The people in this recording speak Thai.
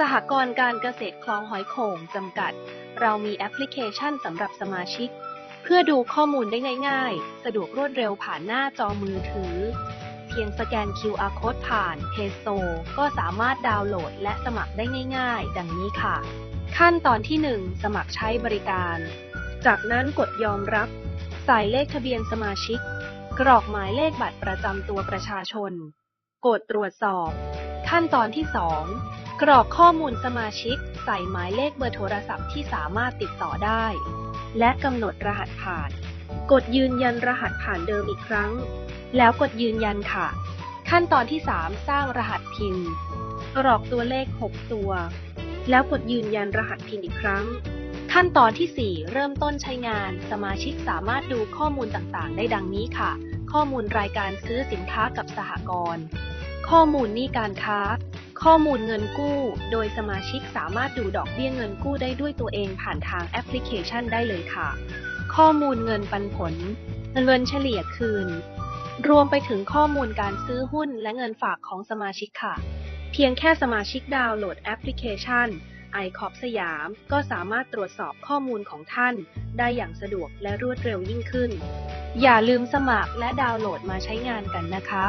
สหกรณ์การเกษตรคลองหอยโข่งจำกัด เรามีแอปพลิเคชันสำหรับสมาชิก เพื่อดูข้อมูลได้ง่าย ๆ สะดวกรวดเร็วผ่านหน้าจอมือถือ เพียงสแกน QR Code ผ่าน p a y s t o r e ก็สามารถดาวน์โหลดและสมัครได้ง่าย ๆ ดังนี้ค่ะ ขั้นตอนที่ 1 สมัครใช้บริการ จากนั้นกดยอมรับ ใส่เลขทะเบียนสมาชิก กรอกหมายเลขบัตรประจำตัวประชาชน กดตรวจสอบ ขั้นตอนที่ 2 กรอกข้อมูลสมาชิก ใส่หมายเลขเบอร์โทรศัพท์ที่สามารถติดต่อได้ และกำหนดรหัสผ่าน กดยืนยันรหัสผ่านเดิมอีกครั้ง แล้วกดยืนยันค่ะ ขั้นตอนที่ 3 สร้างรหัสพินกรอกตัวเลข 6 ตัว แล้วกดยืนยันรหัสพินอีกครั้ง ขั้นตอนที่ 4 เริ่มต้นใช้งาน สมาชิกสามารถดูข้อมูลต่างๆ ได้ดังนี้ค่ะ ข้อมูลรายการซื้อสินค้ากับสหกรณ์ ข้อมูลหนี้การค้า ข้อมูลเงินกู้ โดยสมาชิกสามารถดูดอกเบี้ยเงินกู้ได้ด้วยตัวเองผ่านทางแอปพลิเคชันได้เลยค่ะ ข้อมูลเงินปันผล เงินเฉลี่ยคืน รวมไปถึงข้อมูลการซื้อหุ้นและเงินฝากของสมาชิกค่ะ เพียงแค่สมาชิกดาวน์โหลดแอปพลิเคชัน i c o p สยาม ก็สามารถตรวจสอบข้อมูลของท่าน ได้อย่างสะดวกและรวดเร็วยิ่งขึ้น อย่าลืมสมัครและดาวน์โหลดมาใช้งานกันนะคะ